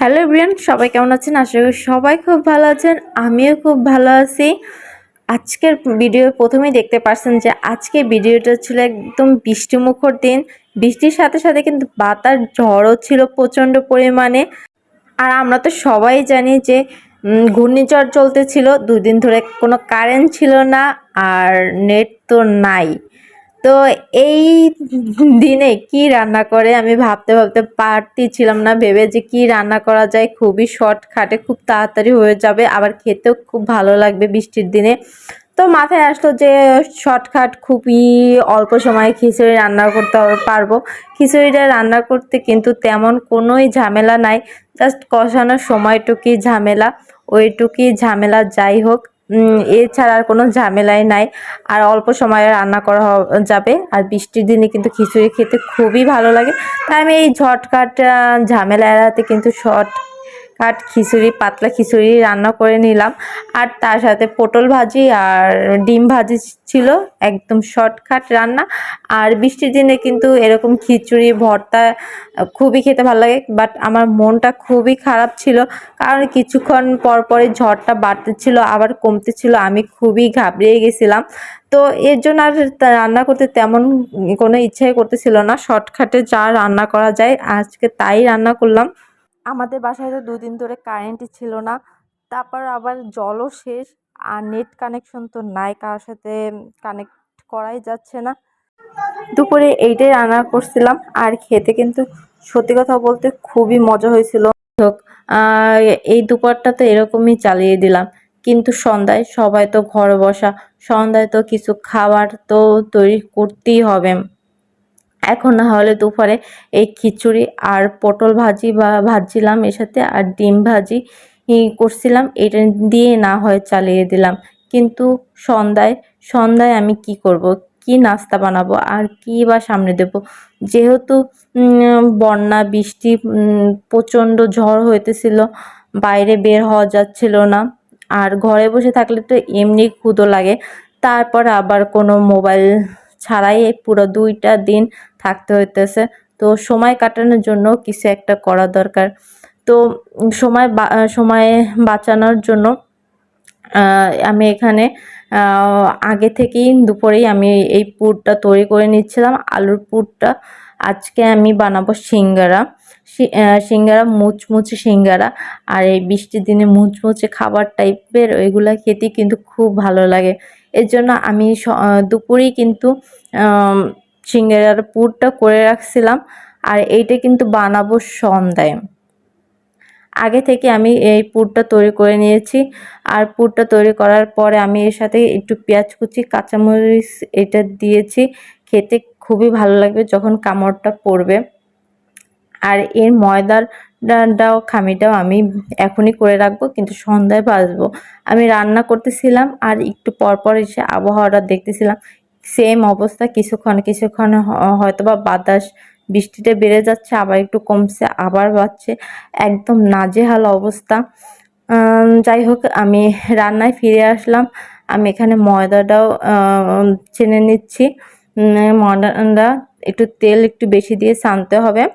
Hello Brian সবাই কেমন আছেন? আশা করি সবাই খুব ভালো আছেন, আমিও খুব ভালো আছি। আজকের ভিডিও প্রথমেই দেখতে পারছেন যে আজকে ভিডিওটা ছিল একদম বৃষ্টিমুখর দিন। বৃষ্টির সাথে সাথে কিন্তু বাতার ঝড়ও ছিল প্রচণ্ড পরিমাণে। আর আমরা তো সবাই জানি যে ঘূর্ণিঝড় চলতেছিল দুই দিন ধরে কোনো কারেন্ট ছিল না, আর নেট তো নাই। তো এই দিনে কি রান্না করে আমি ভাবতে ভাবতে পারতেছিলাম না, ভেবে যে কি রান্না করা যায়। খুবই শর্টকাটে, খুব তাড়াতাড়ি হয়ে যাবে, আবার খেতেও খুব ভালো লাগবে বৃষ্টির দিনে। তো মাথায় আসলো যে শর্টকাট খুবই অল্প সময়ে খিচুড়ি রান্না করতে পারব। খিচুড়িটা রান্না করতে কিন্তু তেমন কোনোই ঝামেলা নাই, জাস্ট কষানোর সময়টুকুই ঝামেলা, ওইটুকুই ঝামেলা, যাই হোক। এছাড়া আর কোনো ঝামেলাই নাই। আর অল্প সময়ে রান্না করা যাবে। আর বৃষ্টির দিনে কিন্তু খিচুড়ি খেতে খুবই ভালো লাগে। তাই আমি এই ঝটকাট ঝামেলা এড়াতে কিন্তু শর্ট কাট খিচুড়ি, পাতলা খিচুড়ি রান্না করে নিলাম। আর তার সাথে পটল ভাজি আর ডিম ভাজি ছিল, একদম শর্টকাট রান্না। আর বৃষ্টির দিনে কিন্তু এরকম খিচুড়ি, ভর্তা খুবই খেতে ভালো লাগে বাট আমার মনটা খুবই খারাপ ছিল। কারণ কিছুক্ষণ পর পরে ঝড়টা বাড়তেছিল আবার কমতেছিল আমি খুবই ঘাবড়িয়ে গেছিলাম। তো এর জন্য আর রান্না করতে তেমন কোনো ইচ্ছাই করতেছিল না শর্টকাটে যা রান্না করা যায়, আজকে তাই রান্না করলাম। আমাদের বাসায় তো দুদিন ধরে কারেন্টই ছিল না। তারপর আবার জলও শেষ আর নেট কানেকশন তো নাই কারোর সাথে কানেক্ট করাই যাচ্ছে না। দুপুরে এইটাই রান্না করছিলাম আর খেতে কিন্তু সত্যি কথা বলতে খুবই মজা হয়েছিল। হোক, এই দুপুরটা তো এরকমই চালিয়ে দিলাম। কিন্তু সন্ধ্যায় সবাই তো ঘরে বসা সন্ধ্যায় তো কিছু খাবার তো তৈরি করতেই হবে। এখন না হলে দুপুরে এই খিচুড়ি আর পটল ভাজি বা ভাজছিলাম এর সাথে আর ডিম ভাজি করছিলাম। এটা দিয়ে না হয় চালিয়ে দিলাম। কিন্তু সন্ধ্যায় সন্ধ্যায় আমি কি করব? কি নাস্তা বানাবো? আর কি বা সামনে দেব? যেহেতু বন্যা, বৃষ্টি প্রচণ্ড ঝড় হইতেছিল, বাইরে বের হওয়া যাচ্ছিল না। আর ঘরে বসে থাকলে তো এমনি ক্ষুদো লাগে। তারপর আবার কোনো মোবাইল ছাড়াই পুরো দুইটা দিন থাকতে হইতেছে। তো সময় কাটানোর জন্য কিছু একটা করা দরকার। তো সময় সময় বাঁচানোর জন্য আমি এখানে আগে থেকেই দুপুরেই আমি এই পুরটা তৈরি করে নিচ্ছিলাম। আলুর পুরটা আজকে আমি বানাবো সিঙ্গারা। সিঙ্গারা, মুচমুচে সিঙ্গারা আর এই বৃষ্টির দিনে মুচমুচে খাবার টাইপের ওইগুলা খেতে কিন্তু খুব ভালো লাগে। এর জন্য আমি দুপুরেই কিন্তু সিঙ্গারার পুরটা করে রাখছিলাম আর এইটা কিন্তু বানাবো সন্ধ্যায়। আগে থেকে আমি এই পুরটা তৈরি করে নিয়েছি আর পুরটা তৈরি করার পরে আমি এর সাথে একটু পেঁয়াজ কুচি, কাঁচামরিচ এটা দিয়েছি। খেতে খুবই ভালো লাগবে যখন কামড়টা পড়বে। আর এর ময়দার ডাও খামিটাও আমি এখনই করে রাখব কিন্তু সন্ধ্যায় ভাজবো। আমি রান্না করতেছিলাম আর একটু পর পর এসে আবহাওয়াটা দেখতেছিলাম সেম অবস্থা, কিছুক্ষণ কিছুক্ষণ হ- হয়তোবা বাতাস বৃষ্টিটা বেড়ে যাচ্ছে, আবার একটু কমছে, আবার বাড়ছে, একদম নাজেহাল অবস্থা। যাই হোক, আমি রান্নায় ফিরে আসলাম। আমি এখানে ময়দাটাও চেনে নিচ্ছি। ময়দাটা একটু তেল একটু বেশি দিয়ে ছানতে হবে।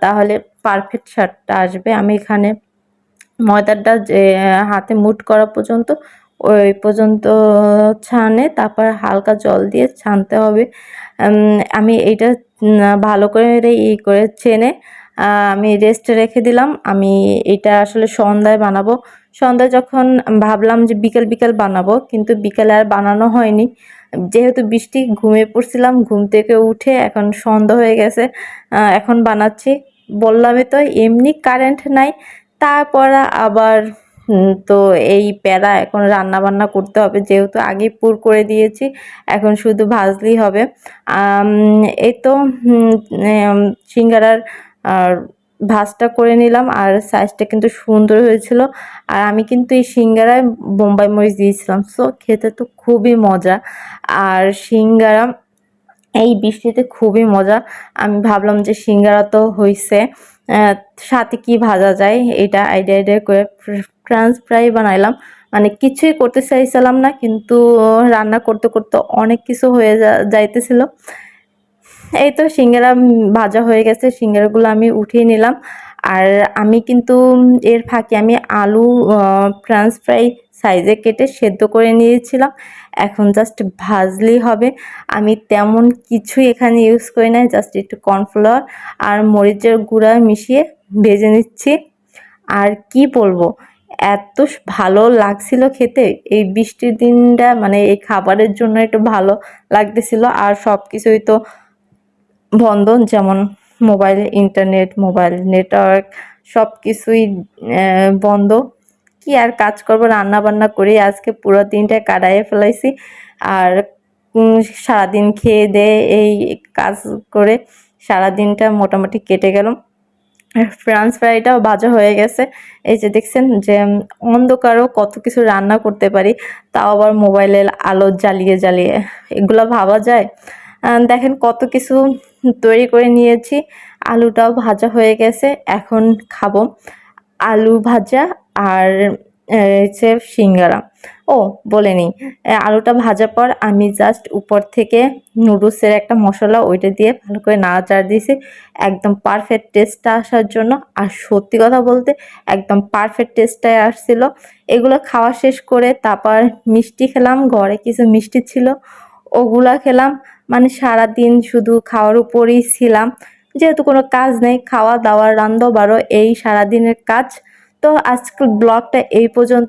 তাহলে পারফেক্ট স্বাদটা আসবে। আমি এখানে ময়দাটা যে, হাতে মুট করা পর্যন্ত ওই পর্যন্ত ছানে, তারপর হালকা জল দিয়ে ছানতে হবে। আমি এটা ভালো করে ই করে ছেনে আমি রেস্টে রেখে দিলাম। আমি এটা আসলে সন্ধ্যায় বানাবো। সন্ধ্যায় যখন ভাবলাম যে বিকেল বিকেল বানাবো, কিন্তু বিকেলে আর বানানো হয়নি। যেহেতু বৃষ্টি, ঘুমিয়ে পড়ছিলাম, ঘুম থেকে উঠে এখন সন্ধ্যা হয়ে গেছে এখন বানাচ্ছি। বললামই তো, এমনি কারেন্ট নাই। তারপর আবার তো এই প্যারা এখন রান্না বান্না করতে হবে। যেহেতু আগে পুর করে দিয়েছি এখন শুধু ভাজলেই হবে। এই তো সিঙ্গারার ভাজটা করে নিলাম আর সাইজটা কিন্তু সুন্দর হয়েছিল। আর আমি কিন্তু এই সিঙ্গারায় বোম্বাই মরিচ দিয়েছিলাম। সো খেতে তো খুবই মজা। আর সিঙ্গারা এই বৃষ্টিতে খুবই মজা। আমি ভাবলাম যে সিঙ্গারা তো আহ, সাথে কি ভাজা যায়? এটা আইডিয়া আইডিয়া করে ফ্রান্স ফ্রাই বানাইলাম। মানে কিছুই করতে চাইছিলাম না, কিন্তু রান্না করতে করতে অনেক কিছু হয়ে যা- যাইতেছিল। এই তো সিঙ্গারা ভাজা হয়ে গেছে, সিঙ্গারাগুলো আমি উঠিয়ে নিলাম। আর আমি কিন্তু এর ফাঁকে আমি আলু ফ্রান্স ফ্রাই সাইজে কেটে সেদ্ধ করে নিয়েছিলাম। এখন জাস্ট ভাজলেই হবে। আমি তেমন কিছুই এখানে ইউজ করি না জাস্ট একটু কর্নফ্লাওয়ার আর মরিচের গুঁড়া মিশিয়ে ভেজে নিচ্ছি। আর কি বলব? এত ভালো লাগছিল খেতে। এই বৃষ্টির দিনটা মানে এই খাবারের জন্য একটু ভালো লাগতেছিল। আর সব কিছুই তো বন্ধ যেমন মোবাইল, ইন্টারনেট, মোবাইল নেটওয়ার্ক সব কিছুই বন্ধ। কি আর কাজ করব রান্না বান্না করে আজকে পুরো দিনটা কাটাইয়ে ফেলাইছি। আর সারাদিন খেয়ে দে, এই কাজ করে সারাদিনটা মোটামুটি কেটে গেল ফ্রান্স ফ্রাইটাও ভাজা হয়ে গেছে। এই যে দেখছেন যে অন্ধকারও কত কিছু রান্না করতে পারি, তাও আবার মোবাইলের আলো জ্বালিয়ে জ্বালিয়ে। এগুলো ভাবা যায়? দেখেন কত কিছু তৈরি করে নিয়েছি, আলুটাও ভাজা হয়ে গেছে, এখন খাব। আলু ভাজা আর হচ্ছে সিঙ্গারা। ও, বলে নিই। আলুটা ভাজার পর আমি জাস্ট উপর থেকে নুডলসের একটা মশলা ওইটা দিয়ে ভালো করে নাড়াচাড়া দিয়েছি। একদম পারফেক্ট টেস্টটা আসার জন্য। আর সত্যি কথা বলতে একদম পারফেক্ট টেস্টটাই আসছিল। এগুলো খাওয়া শেষ করে তারপর মিষ্টি খেলাম। ঘরে কিছু মিষ্টি ছিল, ওগুলা খেলাম। মানে সারা দিন শুধু খাওয়ার উপরেই ছিলাম। যেহেতু কোনো কাজ নেই খাওয়া দাওয়া রান্না বাড়ো এই সারাদিনের কাজ। তো আজকের ব্লগটা এই পর্যন্ত।